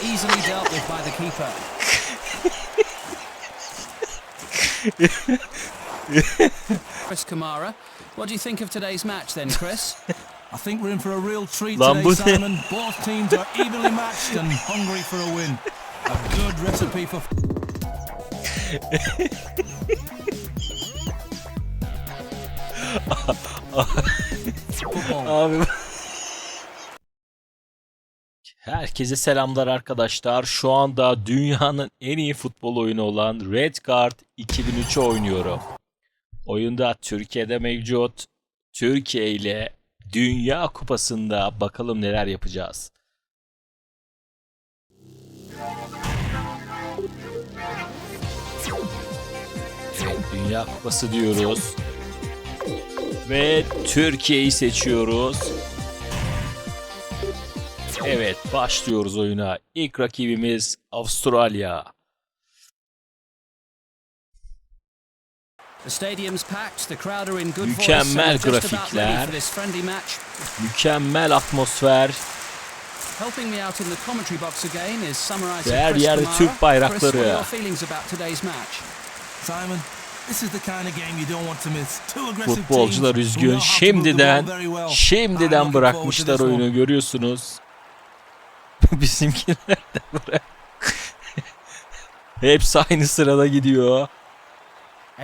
Easily dealt with by the keeper. Chris Kamara. What do you think of today's match then, Chris? I think we're in for a real treat Lan today. Simon. Both teams are evenly matched and hungry for a win. A good recipe for football. Abi. Herkese selamlar arkadaşlar. Şu anda dünyanın en iyi futbol oyunu olan Red Card 2003'ü oynuyorum. Oyunda Türkiye'de mevcut. Türkiye ile Dünya Kupası'nda bakalım neler yapacağız. Dünya Kupası diyoruz. Ve Türkiye'yi seçiyoruz. Evet, başlıyoruz oyuna. İlk rakibimiz Avustralya. Mükemmel grafikler. Mükemmel atmosfer. Summarising Her yerde. Türk bayrakları. Chris, what are your feelings about today's match? Simon, this is the kind of game you don't want to miss. Two aggressive Futbolcular üzgün. Şimdiden şimdiden bırakmışlar oyunu görüyorsunuz. Bizimkiler de bırak. Hepsi aynı sırada gidiyor.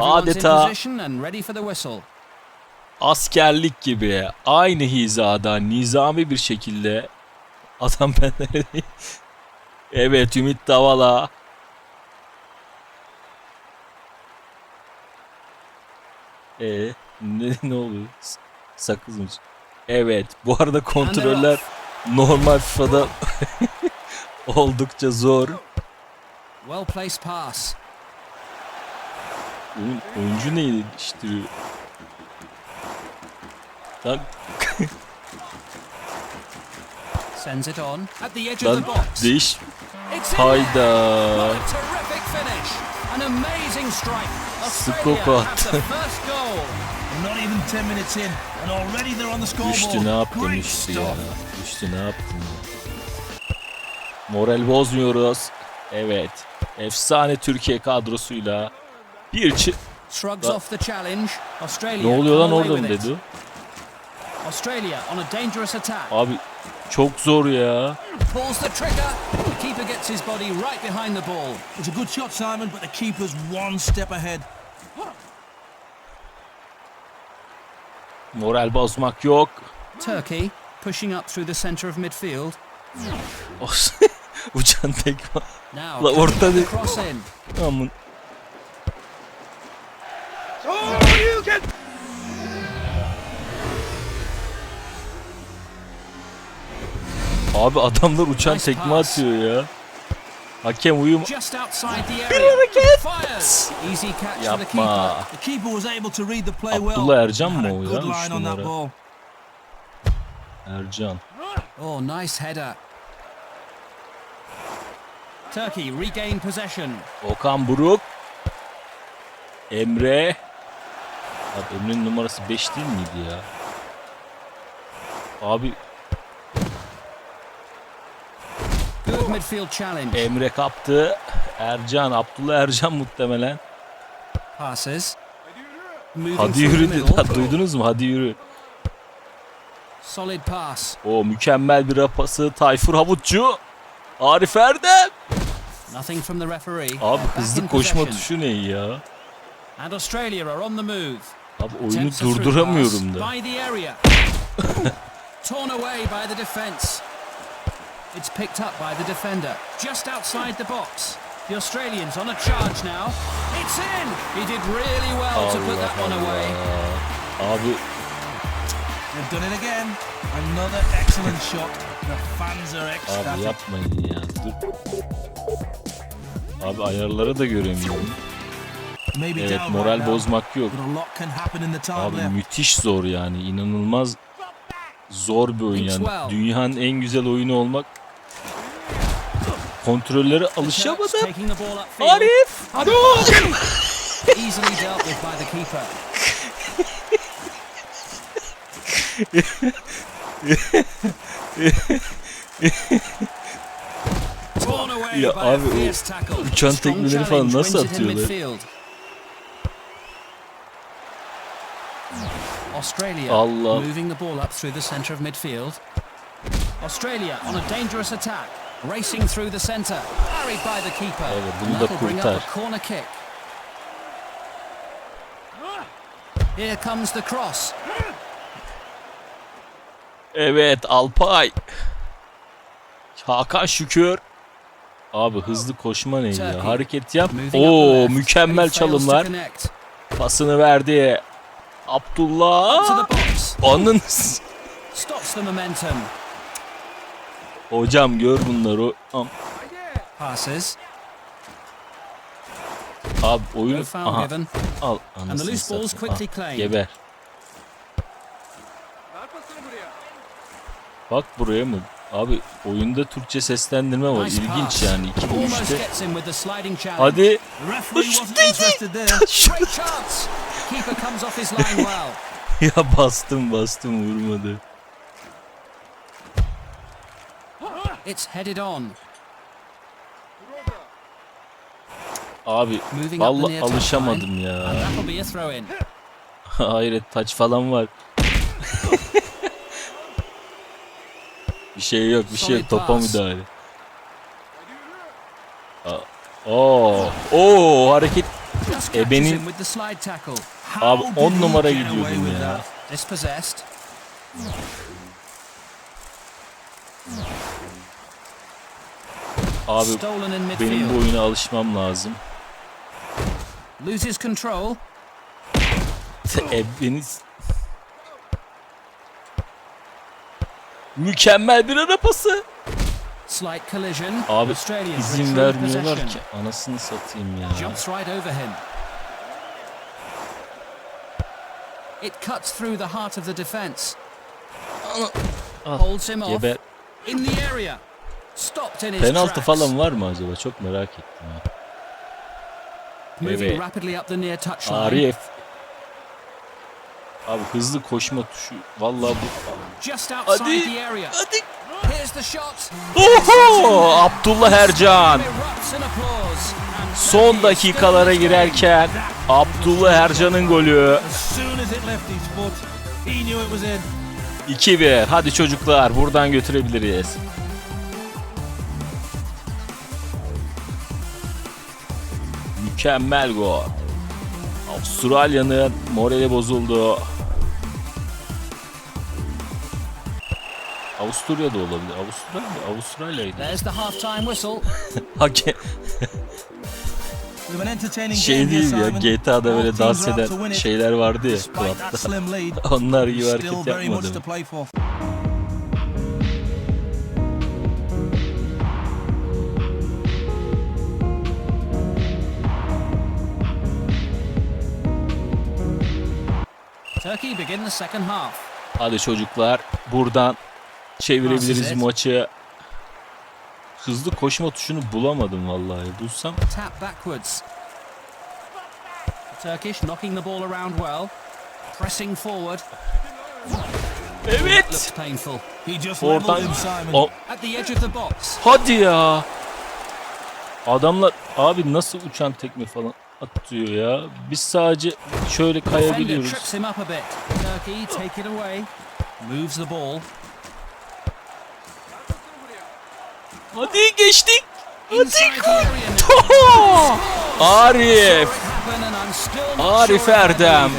Adeta- askerlik gibi aynı hizada nizami bir şekilde adam ben neredeyim? Evet Ümit Davala e ne, ne oluyor? Sakız mı? Evet bu arada kontroller normal FIFA'da oldukça zor. Well placed pass. Oyun, oyuncu neyi değiştiriyor? Lan, Sends it on at the edge of the box. değiş. Hayda. Skoko attı. The first goal. We're not even 10 minutes in and already they're on the scoreboard. Düştü ne yaptın düştü ya. Düştü ne yaptın ya. Moral bozmuyoruz. Evet. Efsane Türkiye kadrosuyla bir çı... Shrugs Lan- off the challenge. Australia. Ne oluyor lan orada mı dedi? Australia on a dangerous attack. Abi çok zor ya. Pulls the trigger. The keeper gets his body right behind the ball. It's a good shot, Simon, but the keeper's one step ahead. Moral bozmak yok. Turkey pushing up through the centre of midfield. Uçan tekme. Now La cutting orta the di- cross in. Aman. Abi adamlar uçan tekme atıyor ya. Hakem uyum Just outside the area. Fires. Easy catch for the keeper. yapma. The keeper was able to read the play well. Abdullah Ercan mı o ya? good Üç line on that numara. ball. Ercan. Oh, nice header. Turkey regain possession. Okan Buruk. Emre. Abi Emre'nin numarası 5 değil miydi ya? Abi Good midfield challenge. Emre kaptı. Ercan, Abdullah Ercan muhtemelen. Passes. Hadi yürü dedi. Duydunuz mu? Hadi yürü. Solid pass. O mükemmel bir rapası. Tayfur Havutçu. Arif Erdem. Nothing from the referee. Abi hızlı koşma tuşu ne ya? And Australia are on the move. Abi oyunu durduramıyorum da. Torn away by the defence. It's picked up by the defender. Just outside the box. The Australians on a charge now. It's in! He did really well to put that one Allah away. Allah. Abi They've done it again. Another excellent shot. The fans are Abi ecstatic. yapmayın ya. Dur. Abi ayarları da göremiyorum. Maybe Evet down moral bozmak yok. But a lot can happen in the time Abi müthiş zor yani. inanılmaz zor bir oyun yani. Dünyanın en güzel oyunu olmak. Kontrollere alışamadım. Arif! Away Ya abi o uçan tekmeleri falan nasıl atıyorlar? Australia Allah. moving the ball up through the centre of midfield. Australia on a dangerous attack, racing through the centre, parried by the keeper. Evet, bunu da kurtar. corner kick. Here comes the cross. Evet Alpay. Hakan Şükür. Abi hızlı koşma ne ya? Hareket yap. Oo mükemmel çalımlar. Pasını verdi. Abdullah. Onun Stops the momentum. Hocam gör bunları. Am- Passes. Abi oyun aha al anasını satayım. Ah. Geber. Bak buraya mı? Abi oyunda Türkçe seslendirme var. İlginç yani. 2 Almost 3'te. gets him with the sliding challenge. Hadi. The referee wasn't interested there. Great chance. Keeper comes off his line well. ya bastım bastım vurmadı. It's headed on. Abi vallahi alışamadım ya. Hayret taç falan var. bir şey yok bir şey yok topa müdahale. Oo, oo hareket E, tackle. abi How 10 did he numara gidiyordum ya. that? Dispossessed. Abi benim bu oyuna alışmam lazım. Loses control. E, beni Mükemmel bir ara pası. Slight collision. Abi izin vermiyorlar ki. Anasını satayım ya. Jumps right over him. It cuts through the heart of the defence. Ah, Holds him off. In the area. Penaltı falan var mı acaba? Çok merak ettim ya. Moving Evet. Arif. Abi hızlı koşma tuşu. Vallahi bu. Hadi. Hadi. Oho! Abdullah Ercan. Son dakikalara girerken Abdullah Ercan'ın golü. As soon as it left his foot, he knew it was in. 2-1. Hadi çocuklar buradan götürebiliriz. Mükemmel gol. Avustralya'nın morali bozuldu. Avusturya'da olabilir. Avustralya, Avustralya'ydı. There's the half-time whistle. Hake With an entertaining şey değil ya. GTA'da böyle dans eden şeyler vardı ya klapta. Onlar gibi hareket very Turkey begin the second half. Hadi çocuklar buradan çevirebiliriz maçı. Hızlı koşma tuşunu bulamadım vallahi. Bulsam Tap backwards. Turkish knocking the ball around well. Pressing forward. Evet. Oradan. O- hadi ya. Adamlar abi nasıl uçan tekme falan atıyor ya. Biz sadece şöyle kayabiliyoruz. Hadi geçtik. Oho! Arif. Arif Erdem.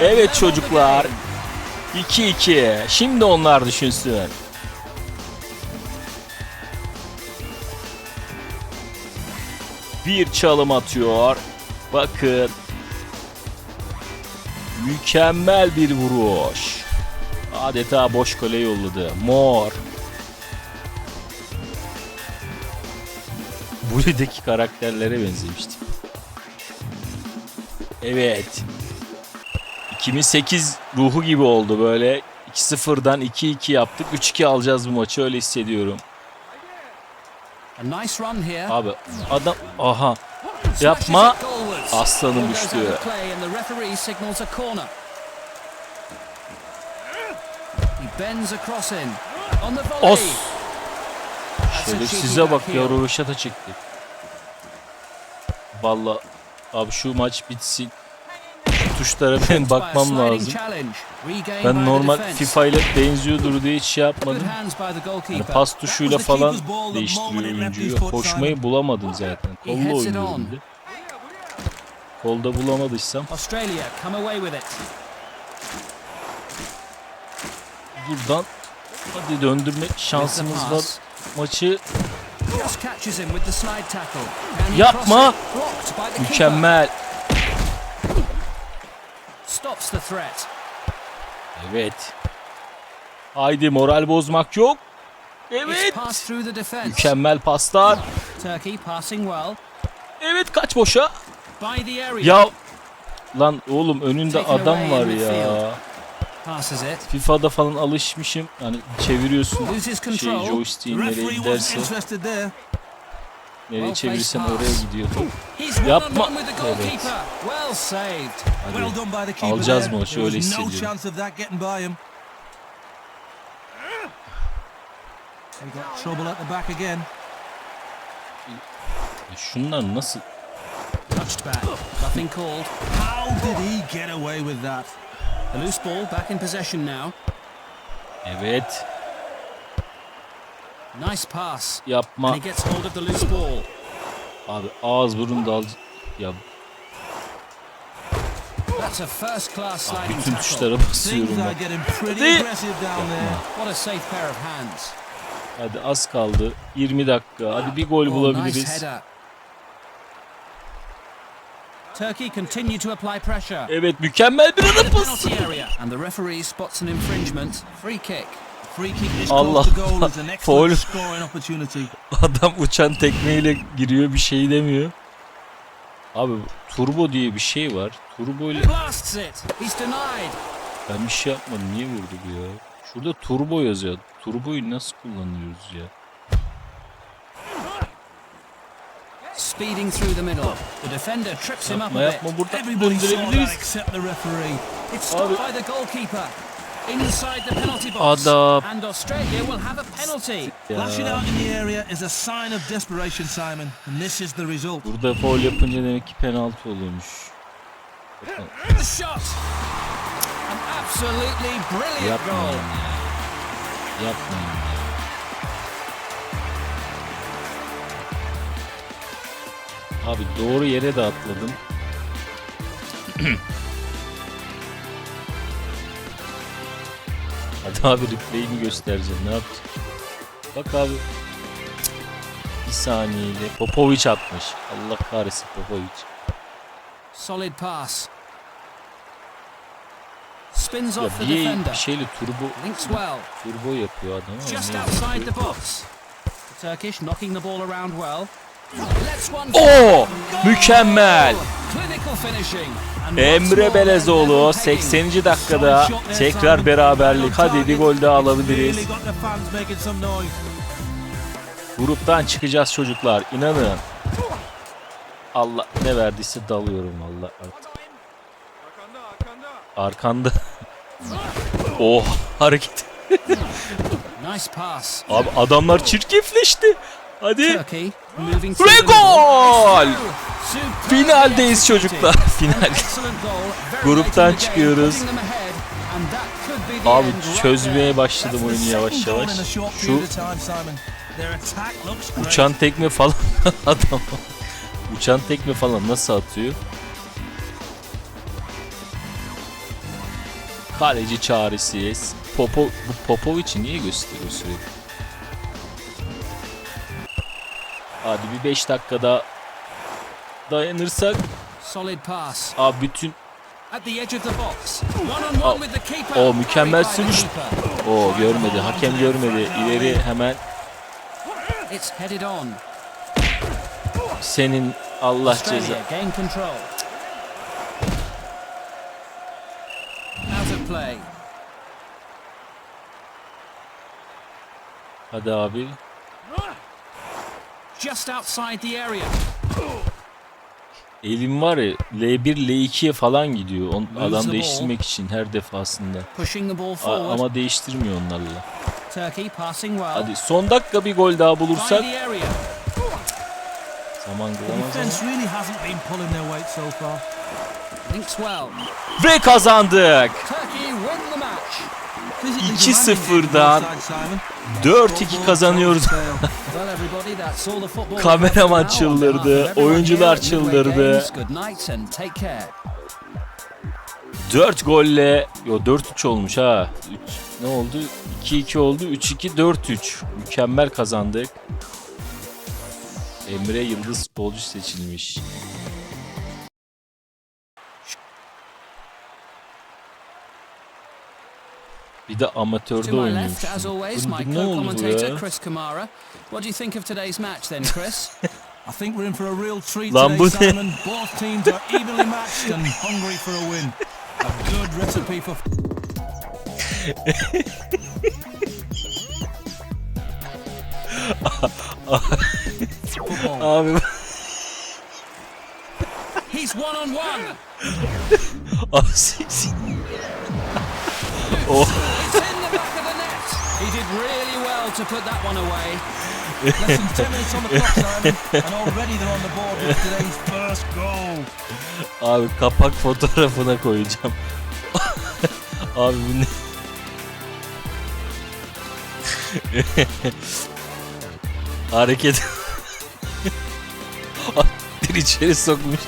Evet çocuklar. game. 2-2. Şimdi onlar düşünsün. Bir çalım atıyor. Bakın. Mükemmel bir vuruş. Adeta boş kale yolladı. Mor. Bully'deki karakterlere benzemişti. Evet. 2008 ruhu gibi oldu böyle. 2-0'dan 2-2 yaptık. 3-2 alacağız bu maçı öyle hissediyorum. A nice run here. Abi adam aha yapma. Aslanım düştü. Os. Cheeky Şerefsize bak ya röveşata çekti. Valla abi şu maç bitsin. Tuşlara ben bakmam lazım. Ben normal. FIFA ile benziyordur diye hiç şey yapmadım. Yani pas tuşuyla falan değiştiriyor oyuncuyu. Koşmayı bulamadım zaten. Kolla oynuyorum bir de. Kolda bulamadıysam buradan hadi döndürme şansımız var. Maçı Just catches Stops the threat. Evet. Haydi moral bozmak yok. Evet. Mükemmel paslar. Turkey passing well. Evet kaç boşa. Ya lan oğlum önünde adam var ya. FIFA'da falan alışmışım. Hani çeviriyorsun. Şey joystick'in nereye giderse. Nereye çevirirsen oraya gidiyor top. Yapma. Evet. Hadi. Alacağız there. maçı, There öyle was no hissediyorum. E Şunlar nasıl? Touched back. Nothing called. How did he get away with that? The loose ball back in possession now. Evet. Nice pass. Yapma. And he gets hold of the loose ball. Abi ağız burun dal. Ya That's a first class sliding bütün tuşlara basıyorum pretty Hadi. aggressive down there. What a safe pair of hands. Hadi az kaldı. 20 dakika. Hadi bir gol Oh, bulabiliriz. Turkey continue to apply pressure. Evet mükemmel bir ara pas. Penalty area. And the referee spots an infringement. Free kick. Allah Foul. excellent scoring opportunity. Adam uçan tekmeyle giriyor bir şey demiyor. Abi turbo diye bir şey var. Turbo ile ben bir şey yapmadım. Niye vurdu bu ya? Şurada turbo yazıyor. Turboyu nasıl kullanıyoruz ya? Speeding through the middle. The defender trips him up a bit. yapma burada döndürebiliriz. except the referee. It's stopped Abi- by the goalkeeper. Inside the penalty box. Adam. And Australia will have a penalty. Lashing out in the area is a sign of desperation, Simon, and this is the result. Burada foul yapınca demek ki penaltı oluyormuş. The shot. An absolutely brilliant goal. Yapmayın ya. Yapmayın ya. Abi doğru yere de atladım. Hadi abi replay'ini göstereceğim. Ne yapacağım? Bak abi. Bir saniyeyle. Popovic atmış. Allah kahretsin Popovic. Solid pass. Spins off the bir, bir defender. şeyle turbo Links well. turbo yapıyor adam ama Just outside the box. Turkish knocking the ball around well. Oo! Mükemmel! Emre Belezoğlu level pegging. 80. dakikada tekrar beraberlik. Hadi bir gol daha alabiliriz. Gruptan çıkacağız çocuklar. İnanın. Allah ne verdiyse dalıyorum artık. Arkanda. oh hareket. Abi adamlar çirkefleşti. Hadi. Ve gol! Finaldeyiz çocuklar. Final. Gruptan çıkıyoruz. Abi çözmeye başladım oyunu yavaş yavaş. Şu uçan tekme falan adam. Uçan tekme falan nasıl atıyor? Kaleci çaresiz. Popo, bu Popovic'i niye gösteriyor sürekli? Hadi bir 5 dakikada dayanırsak Solid pass abi bütün o mükemmel sürüş. o görmedi. Hakem görmedi. İleri hemen senin Allah ceza. Hadi abi. Just outside the area. Elim var ya L1 L2'ye falan gidiyor. On, adam değiştirmek için her defasında. A- ama değiştirmiyor onlarla. Hadi son dakika bir gol daha bulursak zaman well. Ve kazandık. Turkey win the match. Physically 2-0'dan demanding Simon. 4-2 kazanıyoruz. Kameraman çıldırdı, oyuncular çıldırdı. Games, Good night and take care. 4 golle yo 4-3 olmuş ha. Üç- ne oldu? 2-2 oldu. 3-2 4-3. Mükemmel kazandık. Emre Yıldız futbolcu seçilmiş. Bir de amatörde To my left, as always, my ne oldu bu co-commentator ya? Chris Kamara. What do you think of today's match then, Chris? I think we're in for a real treat Lan bu today. Simon. Both teams are evenly matched and hungry for a win. A good recipe for football. Abi He's one on one. Asis. Did really well to put that one away. Less than 10 minutes on the clock, Simon, and already they're on the board with today's first goal. Abi kapak fotoğrafına koyacağım. Abi bu ne? Hareket. Bir içeri sokmuş.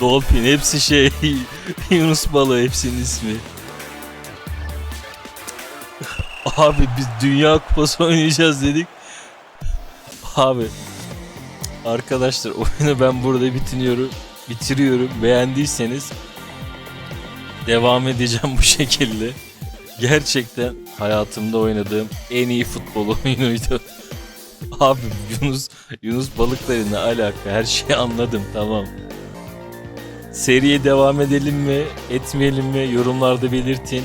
Dolphin hepsi şey Yunus balığı hepsinin ismi. Abi biz Dünya Kupası oynayacağız dedik. Abi Arkadaşlar oyunu ben burada bitiriyorum. Bitiriyorum. Beğendiyseniz devam edeceğim bu şekilde. Gerçekten hayatımda oynadığım en iyi futbol oyunuydu. Abi Yunus Yunus balıklarına alaka her şeyi anladım tamam. Seriye devam edelim mi, etmeyelim mi yorumlarda belirtin.